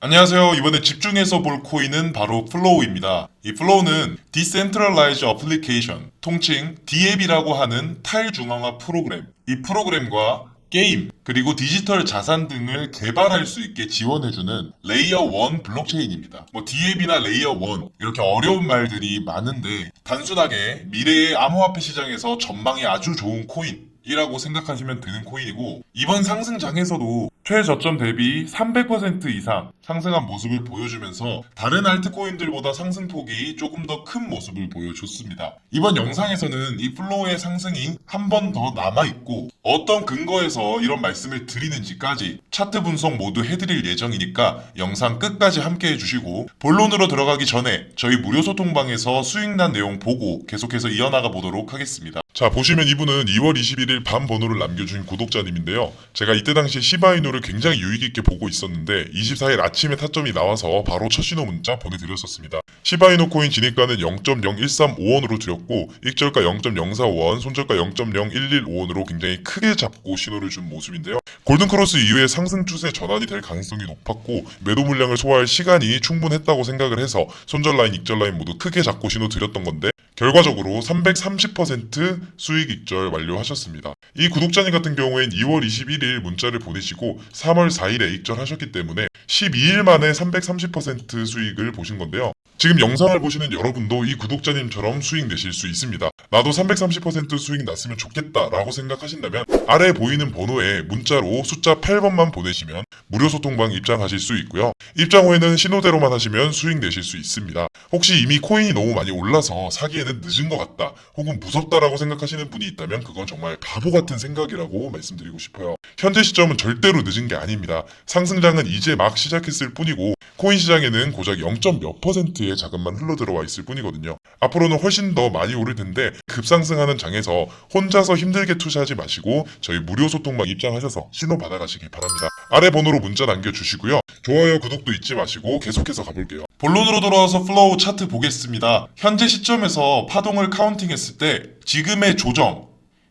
안녕하세요. 이번에 집중해서 볼 코인은 바로 플로우입니다. 이 플로우는 Decentralized Application, 통칭 DApp이라고 하는 탈중앙화 프로그램. 이 프로그램과 게임, 그리고 디지털 자산 등을 개발할 수 있게 지원해주는 레이어 1 블록체인입니다. 뭐 DApp이나 레이어 1 이렇게 어려운 말들이 많은데 단순하게 미래의 암호화폐 시장에서 전망이 아주 좋은 코인 이라고 생각하시면 되는 코인이고 이번 상승장에서도 최저점 대비 300% 이상 상승한 모습을 보여주면서 다른 알트코인들보다 상승폭이 조금 더 큰 모습을 보여줬습니다. 이번 영상에서는 이 플로우의 상승이 한 번 더 남아있고 어떤 근거에서 이런 말씀을 드리는지까지 차트 분석 모두 해드릴 예정이니까 영상 끝까지 함께 해주시고 본론으로 들어가기 전에 저희 무료 소통방에서 수익난 내용 보고 계속해서 이어나가 보도록 하겠습니다. 자 보시면 이분은 2월 21일 밤 번호를 남겨주신 구독자님인데요. 제가 이때 당시에 시바이노를 굉장히 유익있게 보고 있었는데 24일 아침에 타점이 나와서 바로 첫 신호 문자 보내드렸었습니다. 시바이노 코인 진입가는 0.0135원으로 드렸고 익절가 0.045원, 손절가 0.0115원으로 굉장히 크게 잡고 신호를 준 모습인데요. 골든크로스 이후에 상승 추세 전환이 될 가능성이 높았고 매도 물량을 소화할 시간이 충분했다고 생각을 해서 손절 라인, 익절 라인 모두 크게 잡고 신호 드렸던 건데 결과적으로 330% 수익 익절 완료하셨습니다. 이 구독자님 같은 경우엔 2월 21일 문자를 보내시고 3월 4일에 익절하셨기 때문에 12일 만에 330% 수익을 보신 건데요. 지금 영상을 보시는 여러분도 이 구독자님처럼 수익 내실 수 있습니다. 나도 330% 수익 났으면 좋겠다라고 생각하신다면 아래 보이는 번호에 문자로 숫자 8번만 보내시면 무료 소통방 입장하실 수 있고요. 입장 후에는 신호대로만 하시면 수익 내실 수 있습니다. 혹시 이미 코인이 너무 많이 올라서 사기에는 늦은 것 같다 혹은 무섭다라고 생각하시는 분이 있다면 그건 정말 바보 같은 생각이라고 말씀드리고 싶어요. 현재 시점은 절대로 늦은 게 아닙니다. 상승장은 이제 막 시작했을 뿐이고 코인 시장에는 고작 0. 몇 퍼센트의 자금만 흘러들어와 있을 뿐이거든요. 앞으로는 훨씬 더 많이 오를 텐데 급상승하는 장에서 혼자서 힘들게 투자하지 마시고 저희 무료 소통방 입장하셔서 신호 받아가시길 바랍니다. 아래 번호로 문자 남겨주시고요. 좋아요, 구독도 잊지 마시고 계속해서 가볼게요. 본론으로 돌아와서 플로우 차트 보겠습니다. 현재 시점에서 파동을 카운팅했을 때 지금의 조정,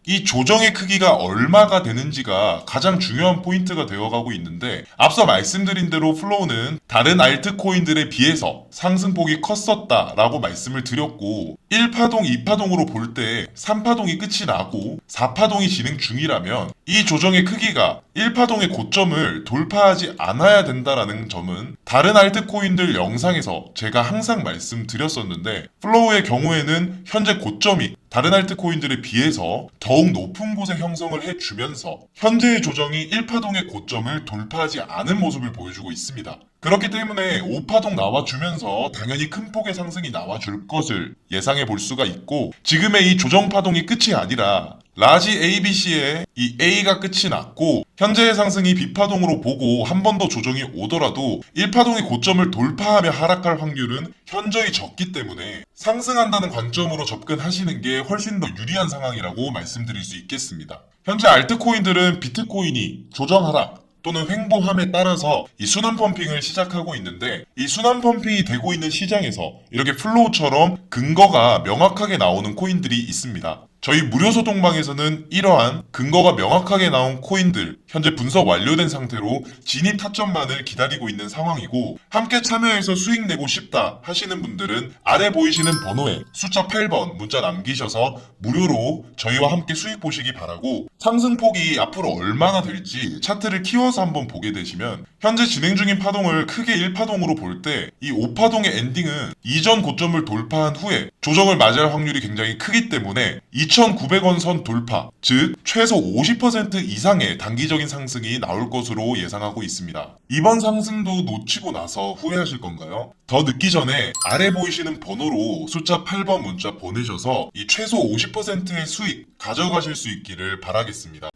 이 조정의 크기가 얼마가 되는지가 가장 중요한 포인트가 되어가고 있는데 앞서 말씀드린 대로 플로우는 다른 알트코인들에 비해서 상승폭이 컸었다라고 말씀을 드렸고 1파동, 2파동으로 볼 때 3파동이 끝이 나고 4파동이 진행 중이라면 이 조정의 크기가 1파동의 고점을 돌파하지 않아야 된다라는 점은 다른 알트코인들 영상에서 제가 항상 말씀드렸었는데 플로우의 경우에는 현재 고점이 다른 알트코인들에 비해서 더욱 높은 곳에 형성을 해주면서 현재의 조정이 1파동의 고점을 돌파하지 않은 모습을 보여주고 있습니다. 그렇기 때문에 5파동 나와주면서 당연히 큰 폭의 상승이 나와줄 것을 예상해 볼 수가 있고 지금의 이 조정 파동이 끝이 아니라 라지 ABC의 이 A가 끝이 났고 현재의 상승이 B파동으로 보고 한 번 더 조정이 오더라도 1파동의 고점을 돌파하며 하락할 확률은 현저히 적기 때문에 상승한다는 관점으로 접근하시는 게 훨씬 더 유리한 상황이라고 말씀드릴 수 있겠습니다. 현재 알트코인들은 비트코인이 조정 하락 또는 횡보함에 따라서 이 순환 펌핑을 시작하고 있는데 이 순환 펌핑이 되고 있는 시장에서 이렇게 플로우처럼 근거가 명확하게 나오는 코인들이 있습니다. 저희 무료 소통방에서는 이러한 근거가 명확하게 나온 코인들 현재 분석 완료된 상태로 진입 타점만을 기다리고 있는 상황이고 함께 참여해서 수익 내고 싶다 하시는 분들은 아래 보이시는 번호에 숫자 8번 문자 남기셔서 무료로 저희와 함께 수익 보시기 바라고 상승폭이 앞으로 얼마나 될지 차트를 키워서 한번 보게 되시면 현재 진행 중인 파동을 크게 1파동으로 볼 때 이 5파동의 엔딩은 이전 고점을 돌파한 후에 조정을 맞이할 확률이 굉장히 크기 때문에 2,900원 선 돌파, 즉 최소 50% 이상의 단기적인 상승이 나올 것으로 예상하고 있습니다. 이번 상승도 놓치고 나서 후회하실 건가요? 더 늦기 전에 아래 보이시는 번호로 숫자 8번 문자 보내셔서 이 최소 50%의 수익 가져가실 수 있기를 바라겠습니다.